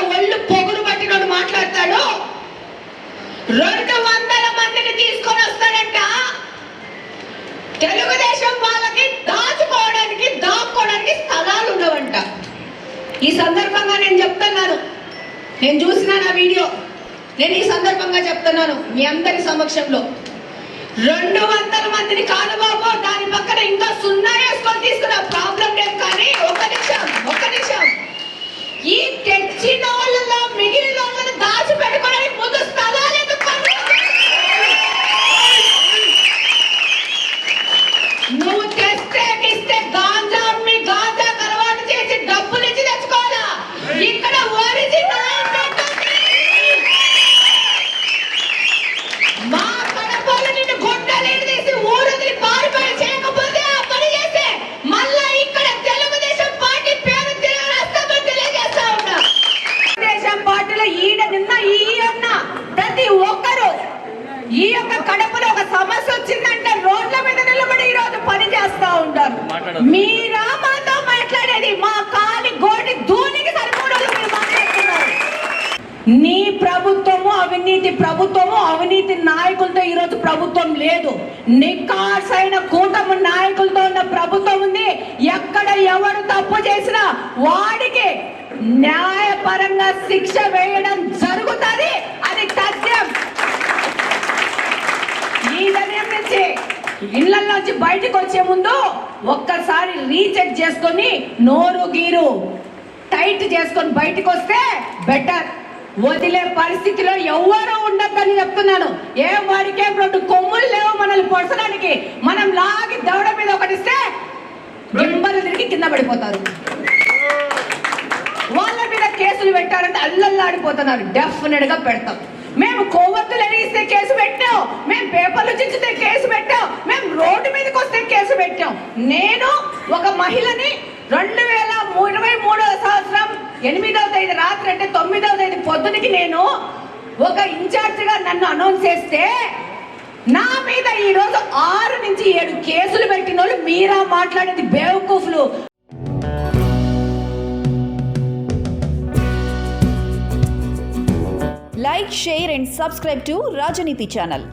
ఇంకా ఒళ్ళు పొగురు పట్టినోడు మాట్లాడతాడు? రెండు వందల మందిని తీసుకొని వస్తాడంట. తెలుగుదేశం వాళ్ళకి దాచుకోవడానికి దాక్కోవడానికి స్థలాలు ఉండవంట. ఈ సందర్భంగా నేను చెప్తున్నాను. నేను చూసిన నా వీడియో. నేను ఈ సందర్భంగా చెప్తున్నాను మీ అందరి సమక్షంలో. రెండు వందల మందిని కాదు బాబు దాని పక్కన ఇంకా సున్నా ఈ యొక్క కడపలో ఒక సమస్య వచ్చిందంటే రోడ్ల మీద నిలబడి ఈ రోజు పని చేస్తా ఉంటారు. మీరా మాతో మాట్లాడేది మా కాలి సరిపోవడం మీరు మాట్లాడుతున్నారు. నీ ప్రభుత్వము అవినీతి ప్రభుత్వము అవినీతి నాయకులతో ఈరోజు ప్రభుత్వం లేదు. నికాసైన కూటమి నాయకులతో ఉన్న ప్రభుత్వం ఉంది. ఎక్కడ ఎవరు తప్పు చేసినా వాడికి న్యాయపరంగా శిక్ష వేయడం ఇళ్ళలోంచి బయటకు వచ్చే ముందు ఒక్కసారి రీచెక్ చేసుకొని నోరు గీరు. టైట్ చేసుకొని బయటకు వస్తే బెటర్. వదిలే పరిస్థితిలో ఎవ్వరూ ఉండద్దని చెప్తున్నాను. ఏం వారికేం రెండు కొమ్ములు లేవు మనల్ని పొడసడానికి. మనం లాగి దవడ మీద ఒకటిస్తే గింబలు తిరిగి కింద పడిపోతారు. వాళ్ళ మీద కేసులు పెట్టారంటే అల్లల్లాడిపోతున్నారు డెఫినెట్గా పెడతాం. మేము కొవ్వొత్తులు ఎరిగిస్తే కేసు పెట్టాం మేము పేపర్లు చించితే కేసు పెట్టాం మేము రోడ్డు మీదకి వస్తే కేసు పెట్టాం. నేను ఒక మహిళని రెండు వేల ఇరవై మూడవ సంవత్సరం ఎనిమిదవ తేదీ రాత్రి అంటే తొమ్మిదవ తేదీ పొద్దునకి నేను ఒక ఇన్ఛార్జ్గా నన్ను అనౌన్స్ చేస్తే నా మీద ఈరోజు ఆరు నుంచి ఏడు కేసులు పెట్టిన వాళ్ళు మీరా మాట్లాడేది బేవకూఫ్లు. Like share and subscribe to Rajneeti channel